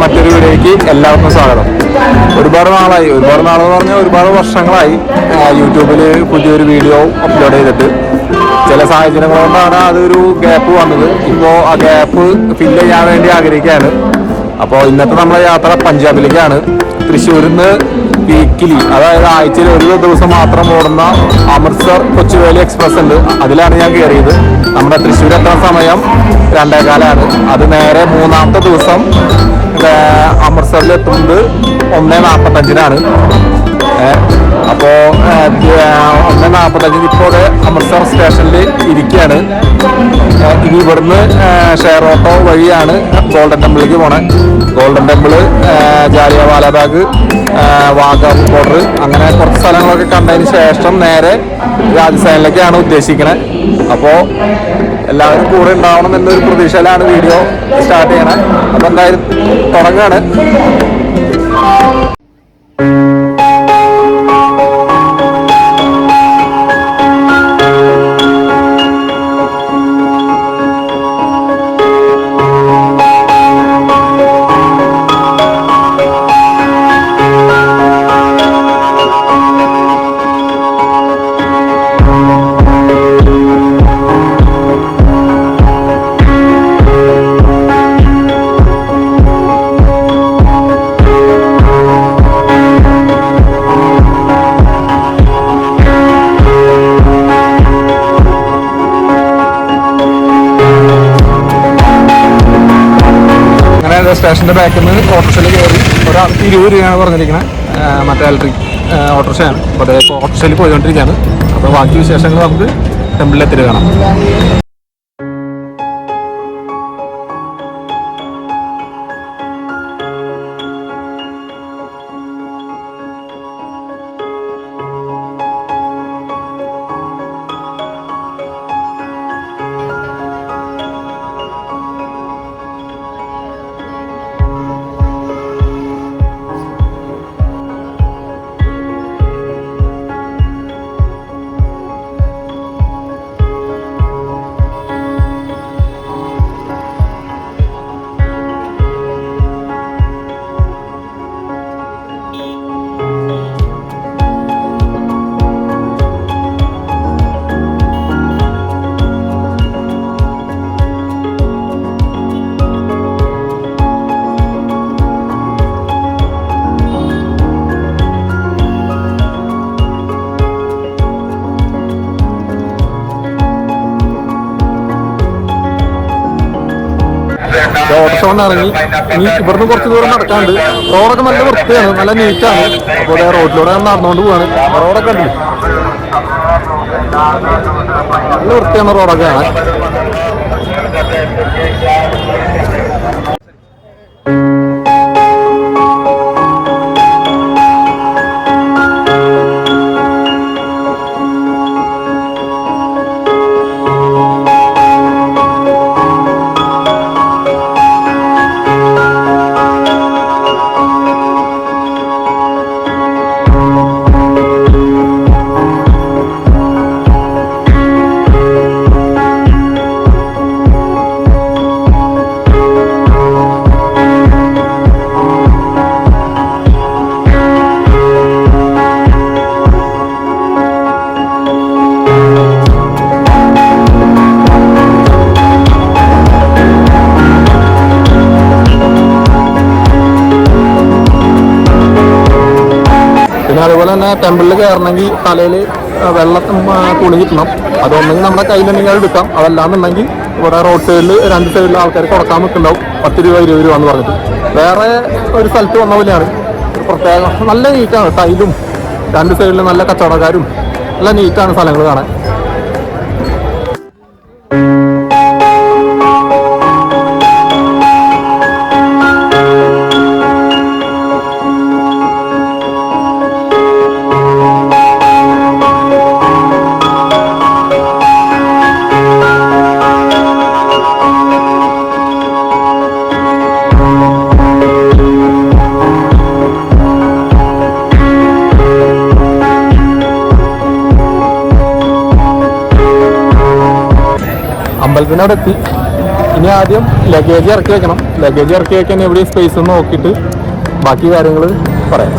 വീഡിയോയിലേക്ക് എല്ലാവർക്കും സ്വാഗതം. ഒരുപാട് നാളായി. ഒരുപാട് നാളെന്ന് പറഞ്ഞാൽ ഒരുപാട് വർഷങ്ങളായി യൂട്യൂബിൽ പുതിയൊരു വീഡിയോ അപ്ലോഡ് ചെയ്തിട്ട്. ചില സാഹചര്യങ്ങൾ കൊണ്ടാണ് അതൊരു ഗ്യാപ്പ് വന്നത്. ഇപ്പോൾ ആ ഗ്യാപ്പ് ഫില്ല് ചെയ്യാൻ വേണ്ടി ആഗ്രഹിക്കുകയാണ്. അപ്പോൾ ഇന്നത്തെ നമ്മുടെ യാത്ര പഞ്ചാബിലേക്കാണ്. തൃശ്ശൂരിൽ നിന്ന് വീക്കിലി അതായത് ആഴ്ചയിൽ ഒരു ദിവസം മാത്രം ഓടുന്ന അമൃത്സർ കൊച്ചുവേലി എക്സ്പ്രസ് ഉണ്ട്. അതിലാണ് ഞാൻ കയറിയത് നമ്മുടെ തൃശ്ശൂർ എത്താൻ സമയം രണ്ടേകാലാണ്. അത് നേരെ മൂന്നാമത്തെ ദിവസം ഏർ, അമൃത്സറിൽ എത്തുന്നത് ഒന്ന് നാൽപ്പത്തഞ്ചിനാണ് അപ്പോൾ ഒന്ന് നാൽപ്പത്തഞ്ചിന് ഇപ്പോൾ അമൃത്സർ സ്റ്റേഷനിൽ ഇരിക്കുകയാണ്. ഇനി ഇവിടുന്ന് ഷെയർ ഓട്ടോ വഴിയാണ് ഗോൾഡൻ ടെമ്പിളിലേക്ക് പോണേ. Golden temple Jallian Walabagh Wagah border അങ്ങനെ കുറച്ച് സ്ഥലങ്ങളൊക്കെ കണ്ടതിന് ശേഷം നേരെ രാജസ്ഥാനിലേക്കാണ് ഉദ്ദേശിക്കുന്നത് അപ്പോൾ എല്ലാവരും കൂടെ ഉണ്ടാവണം എന്നൊരു പ്രതീക്ഷയിലാണ് വീഡിയോ സ്റ്റാർട്ട് ചെയ്യണം. അപ്പോൾ എന്തായാലും തുടങ്ങാണ്. അങ്ങനെ സ്റ്റേഷന്റെ ബാക്കിൽ നിന്ന് ഓട്ടോറിക്ഷയിൽ കയറി ഒരാൾക്ക് ഇരുപത് രൂപയാണ് പറഞ്ഞിരിക്കുന്നത് മറ്റേ ഇലക്ട്രിക് ഓട്ടോറിക്ഷയാണ്. അപ്പോൾ അതേ ഓട്ടോറിക്ഷയിൽ പോയിക്കൊണ്ടിരിക്കുകയാണ് അപ്പോൾ ബാക്കി വിശേഷങ്ങൾ നമുക്ക് ടെമ്പിളിലെത്തിയിട്ട് കാണാം. കൊണ്ട് ഇറങ്ങി. ഇനി ഇവിടുന്ന് കുറച്ച് ദൂരം നടക്കാണ്ട് റോഡൊക്കെ നല്ല വൃത്തിയാണ്. നല്ല നീറ്റാണ് അപ്പോൾ അതേ റോഡിലൂടെ നടന്നുകൊണ്ട് പോവാണ്. റോഡൊക്കെ ഉണ്ട് നല്ല വൃത്തിയാണ് റോഡൊക്കെ കാണാൻ. പിന്നെ അതുപോലെ തന്നെ ടെമ്പിളിൽ കയറണമെങ്കിൽ തലയിൽ വെള്ളം ആ, തുണി കിട്ടണം. അതൊന്നെങ്കിൽ നമ്മുടെ കയ്യിലുണ്ടെങ്കിൽ എടുക്കാം. അതല്ലാന്നുണ്ടെങ്കിൽ ഇവിടെ റോഡ് സൈഡിൽ രണ്ട് സൈഡിൽ ആൾക്കാർ കൊടുക്കാൻ നിൽക്കുന്നുണ്ടാവും. പത്ത് രൂപ ഇരുപത് രൂപ എന്ന് പറഞ്ഞിട്ട്. വേറെ ഒരു സ്ഥലത്ത് വന്ന പോലെയാണ്. പ്രത്യേകം നല്ല നീറ്റാണ് ടൈലും രണ്ട് സൈഡിൽ നല്ല കച്ചവടക്കാരും നല്ല നീറ്റാണ് സ്ഥലങ്ങൾ കാണാൻ. അമ്പലത്തിന്റെ അവിടെ എത്തി ഇനി ആദ്യം ലഗേജ് ഇറക്കി വെക്കണം. ലഗേജ് ഇറക്കി വെക്കാൻ എവിടെയും സ്പേസ് നോക്കിയിട്ട് ബാക്കി കാര്യങ്ങൾ പറയാം.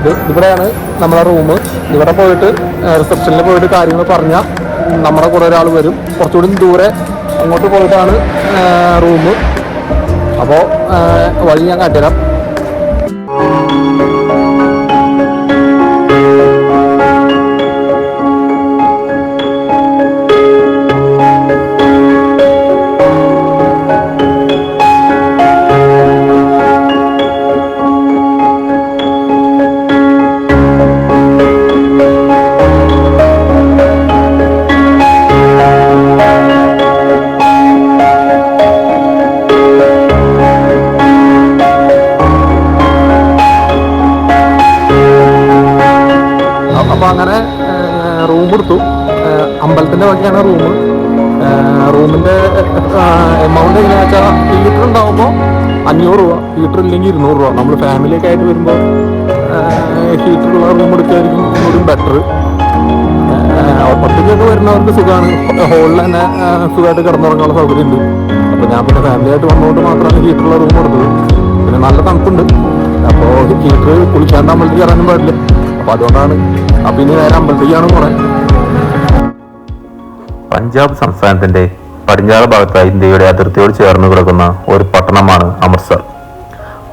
ഇത് ഇവിടെയാണ് നമ്മളെ റൂം ഇവിടെ പോയിട്ട് റിസപ്ഷനിൽ പോയിട്ട് കാര്യങ്ങൾ പറഞ്ഞാൽ നമ്മുടെ കൂടെ ഒരാൾ വരും. കുറച്ചുകൂടി ദൂരെ അങ്ങോട്ട് പോയിട്ടാണ് റൂം അപ്പോൾ വഴി ഞാൻ കാട്ടിത്തരാം. അങ്ങനെ റൂം കൊടുത്തു അമ്പലത്തിന്റെ വകയാണ് റൂം റൂമിന്റെ എമൗണ്ട് എങ്ങനെയാ വെച്ചാൽ ഹീറ്റർ ഉണ്ടാകുമ്പോൾ അഞ്ഞൂറ് രൂപ ഹീറ്റർ ഇല്ലെങ്കിൽ ഇരുന്നൂറ് രൂപ. നമ്മൾ ഫാമിലിയൊക്കെ ആയിട്ട് വരുമ്പോൾ ഹീറ്ററുള്ള റൂം എടുക്കുകയായിരിക്കും ഒന്നുകൂടി ബെറ്റർ ഒറ്റയ്ക്കൊക്കെ വരുന്നവർക്ക് സുഖമാണ് ഹോളിൽ തന്നെ സുഖമായിട്ട് കിടന്നുറങ്ങാനുള്ള സൗകര്യമുണ്ട്. അപ്പോൾ ഞാൻ പിന്നെ ഫാമിലി ആയിട്ട് വന്നുകൊണ്ട് മാത്രമാണ് ഹീറ്ററുള്ള റൂം കൊടുത്തത് പിന്നെ നല്ല തണുപ്പുണ്ട്. അപ്പോൾ ഹീറ്റർ കുളിക്കാണ്ട് അമ്പലത്തിൽ കയറാനും പാടില്ല. അപ്പോൾ അതുകൊണ്ടാണ് അപ്പൊ ഇനി നേരെ അമ്പലത്തേക്കാണ് പോണേ. പഞ്ചാബ് സംസ്ഥാനത്തിന്റെ പടിഞ്ഞാറ് ഭാഗത്തായി ഇന്ത്യയുടെ അതിർത്തിയോട് ചേർന്ന് കിടക്കുന്ന ഒരു പട്ടണമാണ് അമൃത്സർ.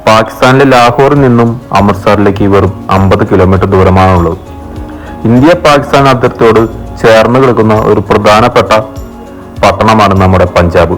പാകിസ്ഥാനിലെ ലാഹോറിൽ നിന്നും അമൃത്സറിലേക്ക് വെറും അമ്പത് കിലോമീറ്റർ ദൂരമാണുള്ളത്. ഇന്ത്യ പാകിസ്ഥാൻ അതിർത്തിയോട് ചേർന്ന് കിടക്കുന്ന ഒരു പ്രധാനപ്പെട്ട പട്ടണമാണ് നമ്മുടെ പഞ്ചാബ്.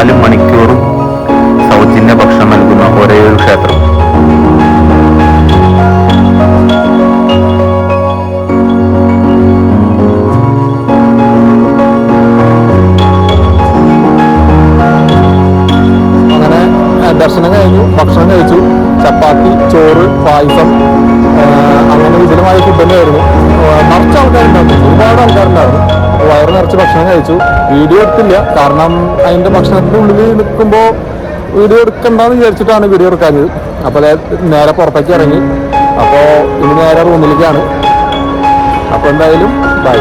ഇരുപത്തിനാല് മണിക്കൂറും നിറച്ച് ഭക്ഷണം കഴിച്ചു. വീഡിയോ എടുത്തില്ല. കാരണം അതിന്റെ ഭക്ഷണത്തിന്റെ ഉള്ളിൽ നിൽക്കുമ്പോൾ വീഡിയോ എടുക്കണ്ടെന്ന് വിചാരിച്ചിട്ടാണ് വീഡിയോ എടുക്കാഞ്ഞത്. അപ്പോൾ നേരെ പുറത്തേക്ക് ഇറങ്ങി. അപ്പോൾ ഇനി നേരെ റൂമിലേക്കാണ്. അപ്പോൾ എന്തായാലും ബൈ